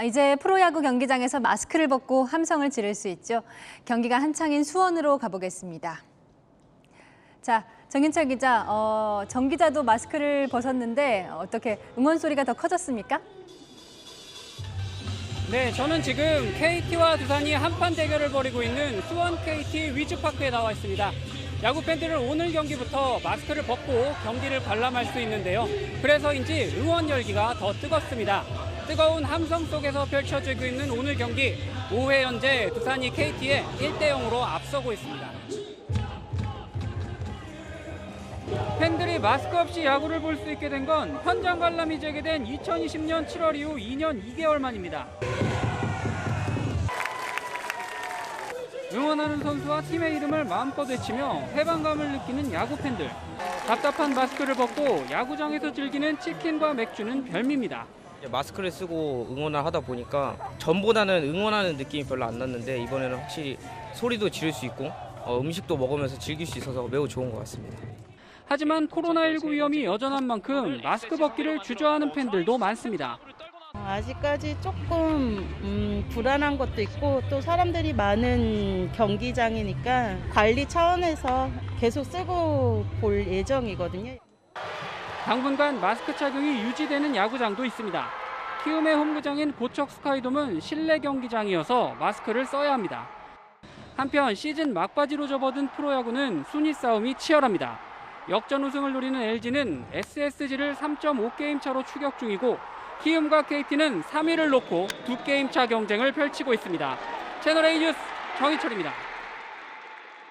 아, 이제 프로야구 경기장에서 마스크를 벗고 함성을 지를 수 있죠. 경기가 한창인 수원으로 가보겠습니다. 자, 정윤철 기자, 어, 정 기자도 마스크를 벗었는데 어떻게 응원 소리가 더 커졌습니까? 네, 저는 지금 KT와 두산이 한판 대결을 벌이고 있는 수원 KT 위즈파크에 나와 있습니다. 야구 팬들은 오늘 경기부터 마스크를 벗고 경기를 관람할 수 있는데요. 그래서인지 응원 열기가 더 뜨겁습니다. 뜨거운 함성 속에서 펼쳐지고 있는 오늘 경기 5회 현재 두산이 KT에 1대 0으로 앞서고 있습니다. 팬들이 마스크 없이 야구를 볼 수 있게 된 건 현장 관람이 재개된 2020년 7월 이후 2년 2개월 만입니다. 응원하는 선수와 팀의 이름을 마음껏 외치며 해방감을 느끼는 야구 팬들. 답답한 마스크를 벗고 야구장에서 즐기는 치킨과 맥주는 별미입니다. 마스크를 쓰고 응원을 하다 보니까 전보다는 응원하는 느낌이 별로 안 났는데 이번에는 확실히 소리도 지를 수 있고 어, 음식도 먹으면서 즐길 수 있어서 매우 좋은 것 같습니다. 하지만 코로나19 위험이 여전한 만큼 마스크 벗기를 주저하는 팬들도 많습니다. 아직까지 조금 음, 불안한 것도 있고 또 사람들이 많은 경기장이니까 관리 차원에서 계속 쓰고 볼 예정이거든요. 당분간 마스크 착용이 유지되는 야구장도 있습니다. 키움의 홈구장인 고척 스카이돔은 실내 경기장이어서 마스크를 써야 합니다. 한편 시즌 막바지로 접어든 프로야구는 순위 싸움이 치열합니다. 역전 우승을 노리는 LG는 SSG를 3.5게임 차로 추격 중이고 키움과 KT는 3위를 놓고 두 게임 차 경쟁을 펼치고 있습니다. 채널A 뉴스 정희철입니다.